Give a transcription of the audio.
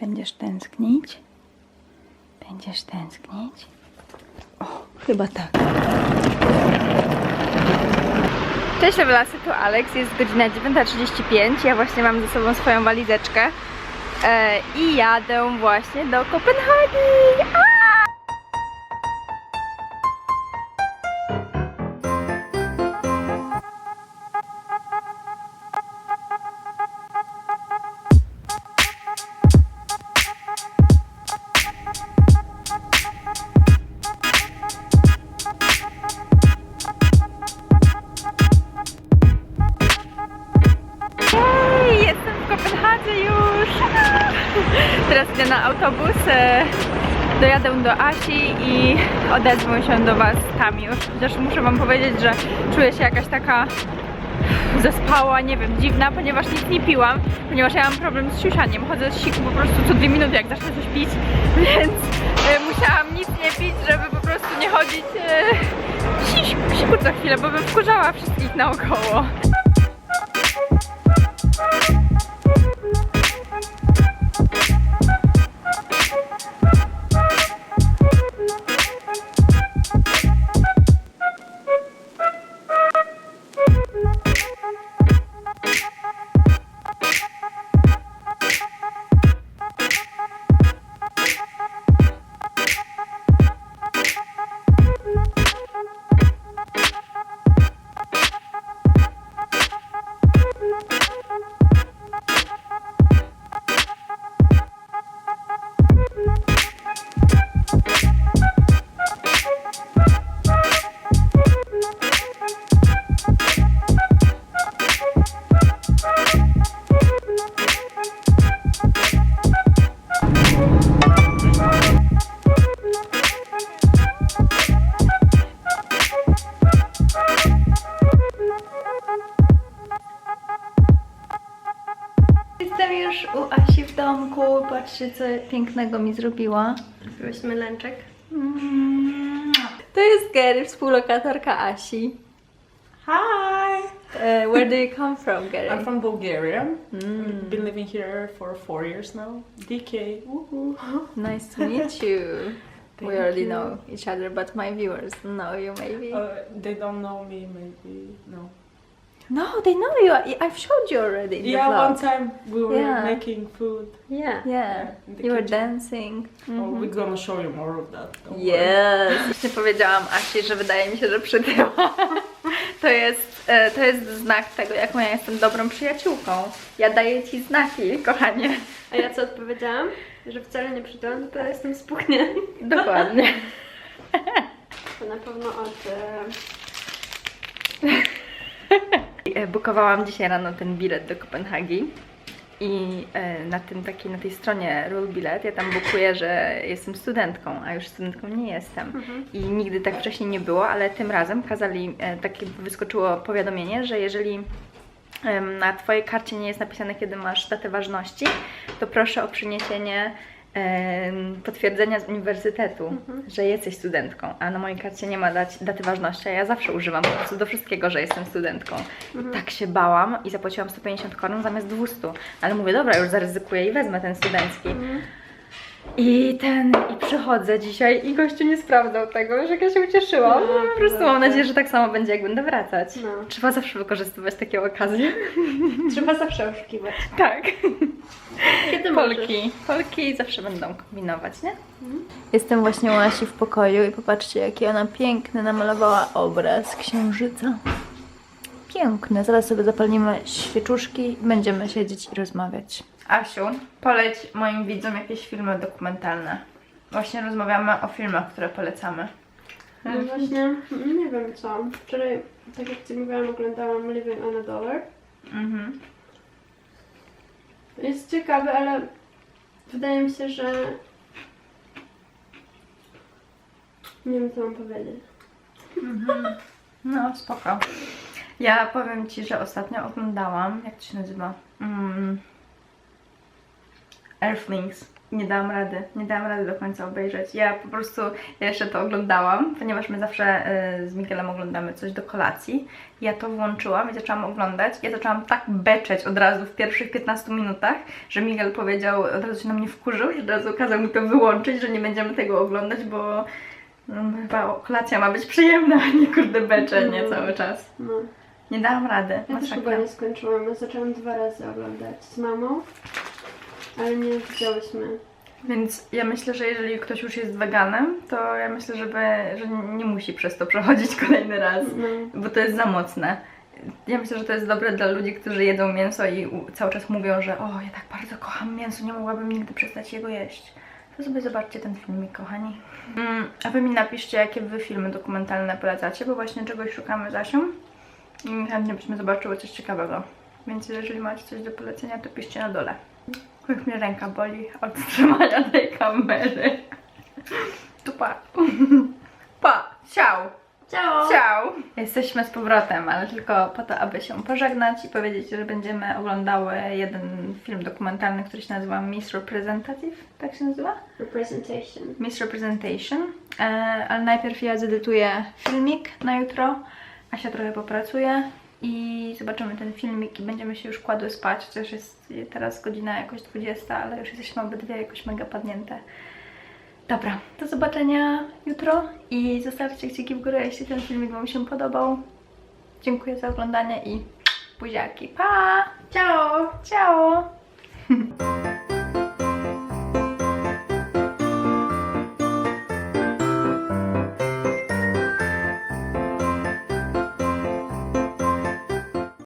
Będziesz tęsknić? Będziesz tęsknić? O, chyba tak. Cześć Lewelasy, tu Alex, jest godzina 9.35, ja właśnie mam ze sobą swoją walizeczkę e, i jadę właśnie do Kopenhagi. A! Autobus, e, dojadę do Asi i odezwę się do Was tam już. Chociaż muszę Wam powiedzieć, że czuję się jakaś taka zespała, nie wiem, dziwna, ponieważ nic nie piłam, ponieważ ja mam problem z siusianiem. Chodzę z siku po prostu co dwie minuty, jak zacznę coś pić, więc e, musiałam nic nie pić, żeby po prostu nie chodzić e, w siku, siku co chwilę, bo bym wkurzała wszystkich naokoło. Patrzcie, co pięknego mi zrobiła. Weźmy lęczek. Mm. To jest Gary, współlokatorka Asi. Hi! Uh, where do you come from, Gary? I'm from Bulgaria. Been living here for four years now. DK. Woohoo. Nice to meet you. we already you. know each other, but my viewers know you maybe. Uh, they don't know me, maybe. No. No, they know you. I- I've showed you already in yeah, the vlog. one time we were Yeah. making food. Yeah. Yeah, in the you were kitchen. dancing. Oh, we're gonna show you more of that. don't worry. Yes. Właśnie powiedziałam Asi, że wydaje mi się, że przytyła. To jest, e, to jest znak tego, jaką ja jestem dobrą przyjaciółką. Ja daję ci znaki, kochanie. A ja co odpowiedziałam? Że wcale nie przytyłam, tylko jestem spuchnięta. Dokładnie. To na pewno od... E... E, Bukowałam dzisiaj rano ten bilet do Kopenhagi i e, na tym takiej, na tej stronie Rule Bilet ja tam bukuję, że jestem studentką, a już studentką nie jestem. I nigdy tak wcześniej nie było, ale tym razem kazali, e, takie wyskoczyło powiadomienie, że jeżeli na Twojej karcie nie jest napisane, kiedy masz datę ważności, to proszę o przyniesienie potwierdzenia z uniwersytetu, że jesteś studentką, a na mojej karcie nie ma dać, daty ważności, a ja zawsze używam po prostu do wszystkiego, że jestem studentką. I tak się bałam i zapłaciłam 150 koron zamiast 200, ale mówię, dobra, już zaryzykuję i wezmę ten studencki. I ten, i przychodzę dzisiaj i gościu nie sprawdzał tego, jak ja się ucieszyłam. No, po prostu mam dobrze. nadzieję, że tak samo będzie, jak będę wracać. No. Trzeba zawsze wykorzystywać takie okazje. Trzeba zawsze oszukiwać. Tak. Kiedy możesz? Polki. Polki zawsze będą kombinować, nie? Jestem właśnie u Asi w pokoju i popatrzcie, jaki ona piękny namalowała obraz księżyca. Piękny. Zaraz sobie zapalimy świeczuszki i będziemy siedzieć i rozmawiać. Asiu, poleć moim widzom jakieś filmy dokumentalne. Właśnie rozmawiamy o filmach, które polecamy. No właśnie, nie wiem co. Wczoraj, tak jak Ci mówiłam, oglądałam Living on a Dollar. Mhm. Jest ciekawy, ale wydaje mi się, że... Nie wiem co mam powiedzieć. No, spoko. Ja powiem Ci, że ostatnio oglądałam, jak to się nazywa? Mm. Earthlings. Nie dałam rady, nie dałam rady do końca obejrzeć. Ja po prostu ja jeszcze to oglądałam, ponieważ my zawsze y, z Miguelem oglądamy coś do kolacji. Ja to włączyłam i zaczęłam oglądać. Ja zaczęłam tak beczeć od razu w pierwszych 15 minutach, że Miguel powiedział, od razu się na mnie wkurzył i od razu kazał mi to wyłączyć, że nie będziemy tego oglądać, bo no, chyba kolacja ma być przyjemna, a nie kurde beczenie cały czas. No. Nie dałam rady. Ja też Masakra. chyba nie skończyłam. Ja zaczęłam dwa razy oglądać z mamą, ale nie widziałyśmy. Więc ja myślę, że jeżeli ktoś już jest weganem, to ja myślę, żeby, że nie musi przez to przechodzić kolejny raz, No. bo to jest za mocne. Ja myślę, że to jest dobre dla ludzi, którzy jedzą mięso i cały czas mówią, że o, ja tak bardzo kocham mięso, nie mogłabym nigdy przestać jego jeść. To sobie zobaczcie ten filmik, kochani. Mm, a wy mi napiszcie, jakie wy filmy dokumentalne polecacie, bo właśnie czegoś szukamy z Asią i chętnie byśmy zobaczyły coś ciekawego. Więc jeżeli macie coś do polecenia, to piszcie na dole. Jak mnie ręka boli od trzymania tej kamery. Tu pa. Pa. Ciao. Ciao! Ciao. Jesteśmy z powrotem, ale tylko po to, aby się pożegnać i powiedzieć, że będziemy oglądały jeden film dokumentalny, który się nazywa Miss Representative. Tak się nazywa? Representation. Miss Representation. E, ale najpierw ja zedytuję filmik na jutro. Asia trochę popracuje i zobaczymy ten filmik i będziemy się już kładły spać, chociaż jest teraz godzina jakoś 20, ale już jesteśmy obydwie jakoś mega padnięte. Dobra, do zobaczenia jutro i zostawcie kciuki w górę, jeśli ten filmik Wam się podobał. Dziękuję za oglądanie i buziaki. Pa! Ciao! Ciao!